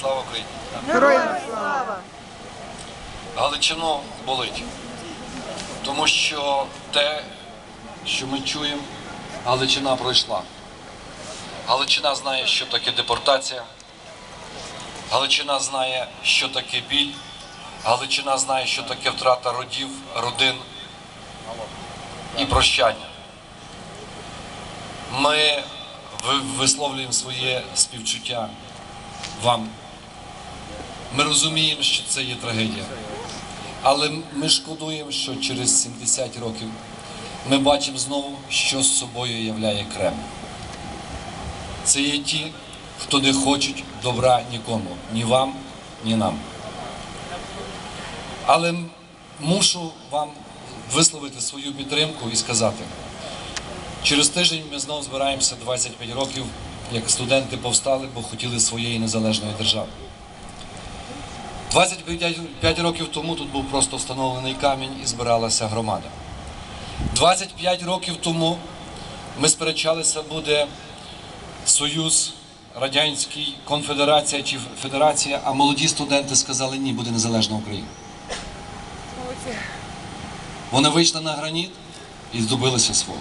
Слава Україні! Героям слава! Галичину болить. Тому що те, що ми чуємо, Галичина пройшла. Галичина знає, що таке депортація. Галичина знає, що таке біль. Галичина знає, що таке втрата родів, родин і прощання. Ми висловлюємо своє співчуття вам. Ми розуміємо, що це є трагедія. Але ми шкодуємо, що через 70 років ми бачимо знову, що з собою являє Кремль. Це є ті, хто не хочуть добра нікому, ні вам, ні нам. Але мушу вам висловити свою підтримку і сказати, через тиждень ми знову збираємося 25 років, як студенти повстали, бо хотіли своєї незалежної держави. 25 років тому тут був просто встановлений камінь і збиралася громада. 25 років тому ми сперечалися, буде Союз Радянський, Конфедерація чи Федерація, а молоді студенти сказали ні, буде незалежна Україна. Вони вийшли на граніт і здобилися свого.